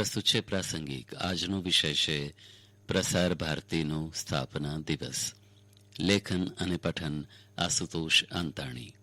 પ્રસ્તુત છે પ્રાસંગિક. આજનો વિષય છે પ્રસાર ભારતીનો સ્થાપના દિવસ. લેખન અને પઠન આશુતોષ અંતાણી.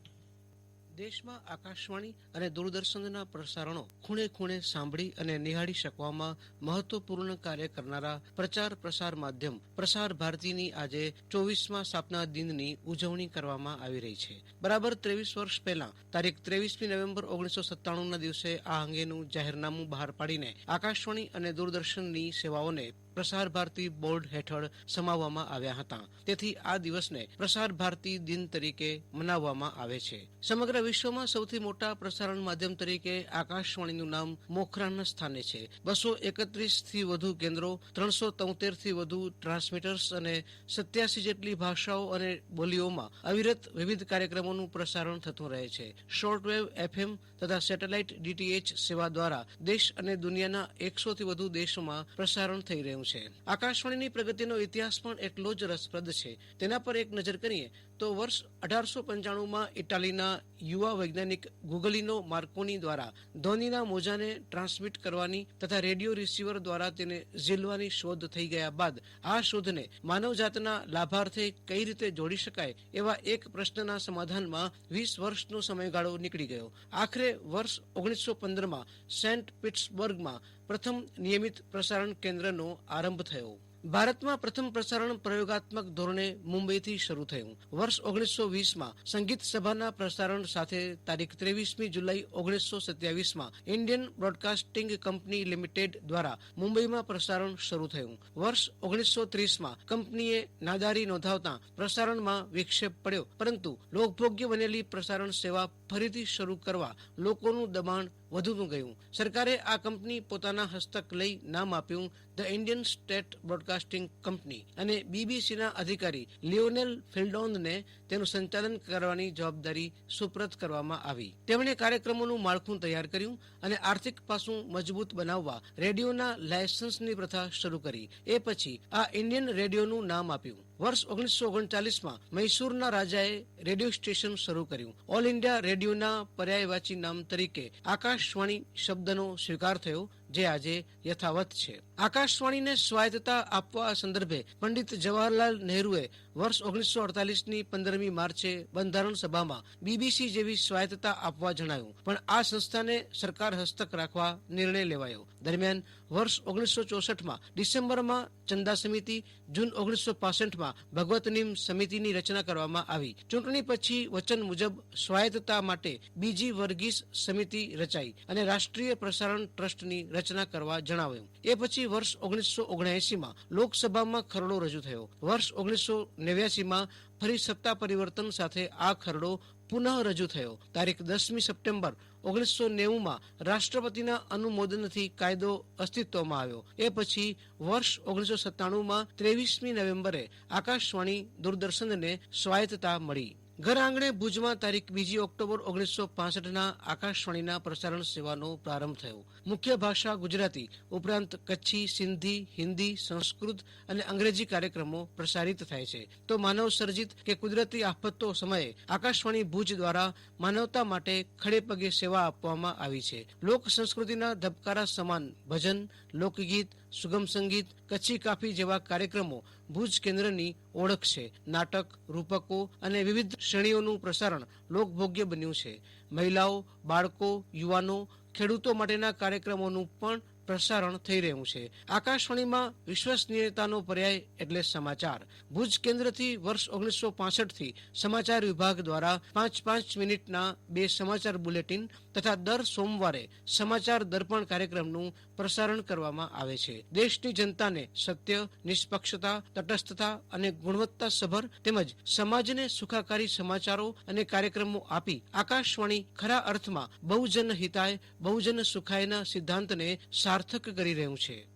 દેશમાં આકાશવાણી અને દૂરદર્શનના પ્રસારણો ખૂણે ખૂણે સાંભળી અને નિહાળી શકવામાં મહત્વપૂર્ણ કાર્ય કરનારા પ્રચાર પ્રસાર માધ્યમ પ્રસાર ભારતીની આજે ચોવીસમાં સ્થાપના દિનની ઉજવણી કરવામાં આવી રહી છે. બરાબર ત્રેવીસ વર્ષ પહેલા, તારીખ ત્રેવીસમી નવેમ્બર ઓગણીસો સત્તાણુંના દિવસે આ અંગેનું જાહેરનામું બહાર પાડીને આકાશવાણી અને દૂરદર્શનની સેવાઓને પ્રસાર ભારતી બોર્ડ હેઠળ સમાવવામાં આવ્યા હતા. તેથી આ દિવસને પ્રસાર ભારતી દિન તરીકે મનાવવામાં આવે છે. સમગ્ર વિશ્વમાં સૌથી મોટા પ્રસારણ માધ્યમ તરીકે આકાશવાણીનું નામ મોખરાના સ્થાને છે. બસો એકત્રીસથી વધુ કેન્દ્રો, ત્રણસો તોતેરથી વધુ ટ્રાન્સમીટર્સ અને સત્યાસી જેટલી ભાષાઓ અને બોલીઓમાં અવિરત વિવિધ કાર્યક્રમોનું પ્રસારણ થતું રહે છે. શોર્ટવેવ એફએમ તથા સેટેલાઇટ ડીટીએચ સેવા દ્વારા દેશ અને દુનિયાના એકસો થી વધુ દેશોમાં પ્રસારણ થઈ રહ્યું છે આકાશવાણીની પ્રગતિનો ઇતિહાસ પણ એટલો જ રસપ્રદ છે. તેના પર એક નજર કરીએ તો વર્ષ અઢારસો પંચાણુંમાં ઇટાલીના યુવા વૈજ્ઞાનિક ગુગલીનો માર્કોની દ્વારા ધ્વનિના મોજાને ટ્રાન્સમિટ કરવાની તથા રેડિયો રિસીવર દ્વારા તેને ઝીલવાની શોધ થઈ ગયા બાદ આ શોધને માનવજાતના લાભાર્થે કઈ રીતે જોડી શકાય એવા એક પ્રશ્નના સમાધાનમાં વીસ વર્ષનો સમયગાળો નીકળી ગયો. આખરે વર્ષ ઓગણીસો પંદરમાં સેન્ટ પીટ્સબર્ગમાં પ્રથમ નિયમિત પ્રસારણ કેન્દ્રનો આરંભ થયો. ભારતમાં પ્રથમ પ્રસારણ પ્રયોગાત્મક ધોરણે મુંબઈથી શરૂ થયું. વર્ષ ઓગણીસો વીસમાં સંગીત સભાના પ્રસારણ સાથે તારીખ ત્રેવીસમી જુલાઈ ઓગણીસો સત્યાવીસમાં ઇન્ડિયન બ્રોડકાસ્ટિંગ કંપની લિમિટેડ દ્વારા મુંબઈમાં પ્રસારણ શરૂ થયું. વર્ષ ઓગણીસો ત્રીસમાં કંપનીએ નાદારી નોંધાવતા પ્રસારણમાં વિક્ષેપ પડ્યો. પરંતુ લોકભોગ્ય બનેલી પ્રસારણ સેવા ફરીથી શરૂ કરવા લોકોનું દબાણ વધુનું ગયું. સરકારે આ કંપની પોતાના હસ્તક લઈ નામ આપ્યું. The Indian state broadcasting company અને બીબીસીના અધિકારી લિયોનેલ ફિલ્ડોનને તેનું સંચાલન કરવાની જવાબદારી સુપ્રત કરવામાં આવી. તેમણે કાર્યક્રમોનું માળખું તૈયાર કર્યું અને આર્થિક પાસું મજબૂત બનાવવા રેડિયોના લાયસન્સની પ્રથા શરૂ કરી. એ પછી આ ઇન્ડિયન રેડિયોનું નામ આપ્યું. વર્ષ ઓગણીસો ઓગણચાલીસમાં મૈસૂરના રાજાએ રેડિયો સ્ટેશન શરૂ કર્યું. ઓલ ઇન્ડિયા રેડિયોના પર્યાયવાચી નામ તરીકે આકાશવાણી શબ્દનો સ્વીકાર થયો, જે આજે યથાવત છે. આકાશવાણીને સ્વાયત્તતા આપવા સંદર્ભે પંડિત જવાહરલાલ નહેરુએ વર્ષ ઓગણીસો અડતાલીસની પંદરમી માર્ચે બંધારણ સભામાં બીબીસી જેવી સ્વાયત્તતા આપવા જણાવ્યું. પણ આ સંસ્થાને સરકાર હસ્તક રાખવા નિર્ણય લેવાયો. દરમિયાન વર્ષ ઓગણીસો ચોસઠમાં ડિસેમ્બરમાં ચંદા સમિતિ જૂન ઓગણીસો પાસઠમાં ભગવત નીમ સમિતિની રચના કરવામાં આવી. ચૂંટણી પછી વચન મુજબ સ્વાયત્તતા માટે બીજી વર્ગીસ સમિતિ રચાઈ અને રાષ્ટ્રીય પ્રસારણ ટ્રસ્ટની રચના કરવા જણાવ્યું. એ પછી વર્ષ ઓગણીસો ઓગણએસીમાં લોકસભામાં ખરડો રજૂ થયો. વર્ષ ઓગણીસો નેવ્યાસીમાં ફરી સત્તા પરિવર્તન સાથે આ ખરડો પુનઃ રજૂ થયો. તારીખ દસમી સપ્ટેમ્બર ઓગણીસો નેવુંમાં રાષ્ટ્રપતિના અનુમોદનથી કાયદો અસ્તિત્વમાં આવ્યો. એ પછી વર્ષ ઓગણીસો સત્તાણુંમાં ત્રેવીસમી નવેમ્બરે આકાશવાણી દૂરદર્શનને સ્વાયત્તતા મળી. ઘર આંગણે ભુજમાં તારીખ બીજી ઓક્ટોબર ઓગણીસો પાસઠના આકાશવાણીના પ્રસારણ સેવાનો પ્રારંભ થયો. મુખ્ય ભાષા ગુજરાતી, ઉપરાંત કચ્છી, સિંધી, હિન્દી, સંસ્કૃત અને અંગ્રેજી કાર્યક્રમો પ્રસારિત થાય છે. તો માનવ સર્જિત કે કુદરતી આફતો સમયે આકાશવાણી ભુજ દ્વારા માનવતા માટે ખડે પગે સેવા આપવામાં આવી છે. લોક સંસ્કૃતિના ધબકારા સમાન ભજન, લોકગીત સુગમ સંગીત, કચ્છી કાફી જેવા કાર્યક્રમો ભુજ કેન્દ્રની ઓળખ છે. નાટક, રૂપકો અને વિવિધ શ્રેણીઓનું પ્રસારણ લોકભોગ્ય બન્યું છે. મહિલાઓ, બાળકો, યુવાનો ખેડૂતો માટેના કાર્યક્રમોનું પણ પ્રસારણ થઈ રહ્યું છે. આકાશવાણીમાં વિશ્વસનીયતાનો પર્યાય એટલે સમાચાર. ભુજ કેન્દ્રથી વર્ષ ઓગણીસો થી સમાચાર વિભાગ દ્વારા પાંચ પાંચ મિનિટના બે સમાચાર બુલેટિન તથા દર સોમવારે સમાચાર દર્પણ કાર્યક્રમનું પ્રસારણ કરવામાં આવે છે. દેશની જનતાને સત્ય, નિષ્પક્ષતા, તટસ્થતા અને ગુણવત્તાસભર તેમજ સમાજને સુખાકારી સમાચારો અને કાર્યક્રમો આપી આકાશવાણી ખરા અર્થમાં બહુજન હિતાય બહુજન સુખાયના સિદ્ધાંતને સાર્થક કરી રહ્યું છે.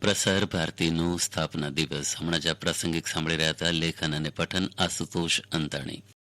પ્રસાર ભારતીનો સ્થાપના દિવસ. હમણાં જ આ પ્રાસંગિક સાંભળી રહ્યા હતા લેખન અને પઠન આશુતોષ અંતાણી.